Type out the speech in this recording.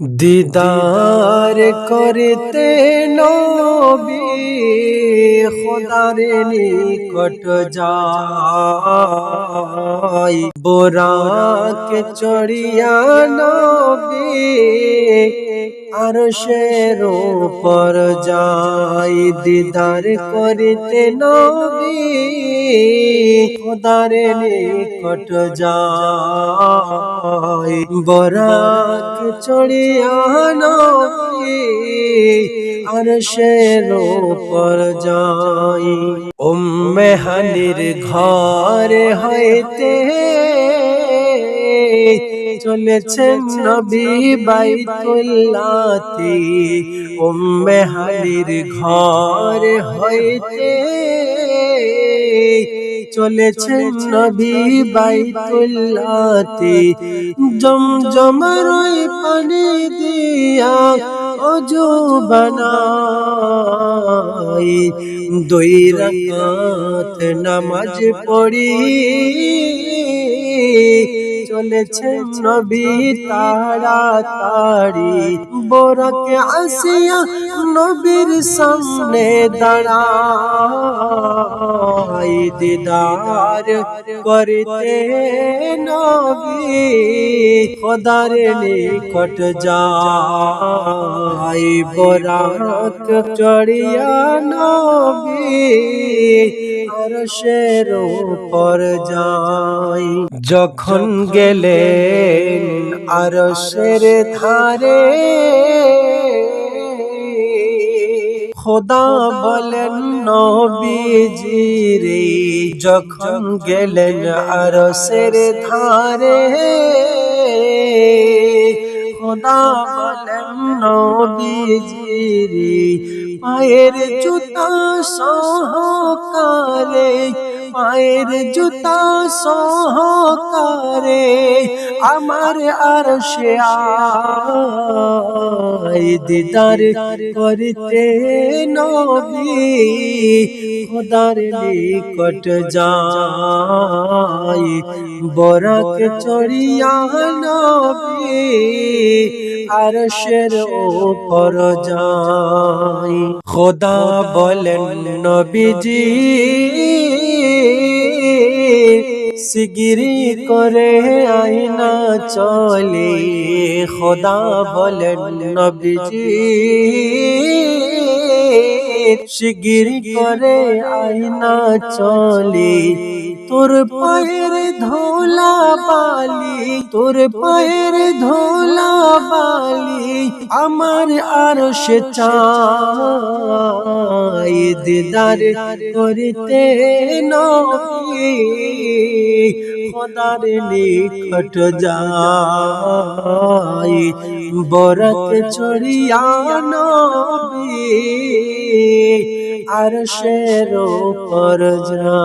দিদার করতে নবী খোদার নিকট যাই। বোরাক চড়িয়া নবী আর শের পর যাই দিদার করিতে নবী, খোদার নিকট যাই। বরাক চড়িয়া নবী আর শের পর যাই। উম্মে হানির ঘর হইতে চলেছেন নবী বাইতুল্লাতে। উম্মে হানির ঘর হইতে চলেছেন নবী বাইতুল্লাতে। জমজমার পানি দিয়া অজু বানাই দুই রাকাত নামাজ পড়ি চলেছে নবী তাড়াতাড়ি। বোরাকে আসিয়া নবীর সামনে দাঁড়াই। দিদার করতে নবী খোদার নিকট যাই বোরাক চড়িয়া নবী আরশের উপর যাই। যখন গেলেন আরশের ধারে, খোদা বলেন নবীজি রে যখন গেলেন আরশের ধারে খোদা বলেন পায়ের জুতা সহকারে পায়ের জুতা সহকারে আমার আর সে দিদার করতে নবী খোদার নিকট যাই। বরক চড়িয়া নবী আর শের ওপর যাই। খোদা বলেন নবীজি সিগিরি করে আইনা চলে, খোদা বলেন নবীজি। শিগিরি করে আইনা চলে, তোর পায়ের ধোলা বালি, তোর পায়ের ধোলা বালি, আমার আর সে চাই দিদার করিতে নবী খোদার নিকট যাই বরত চড়িয়া নবী আর শের পর যা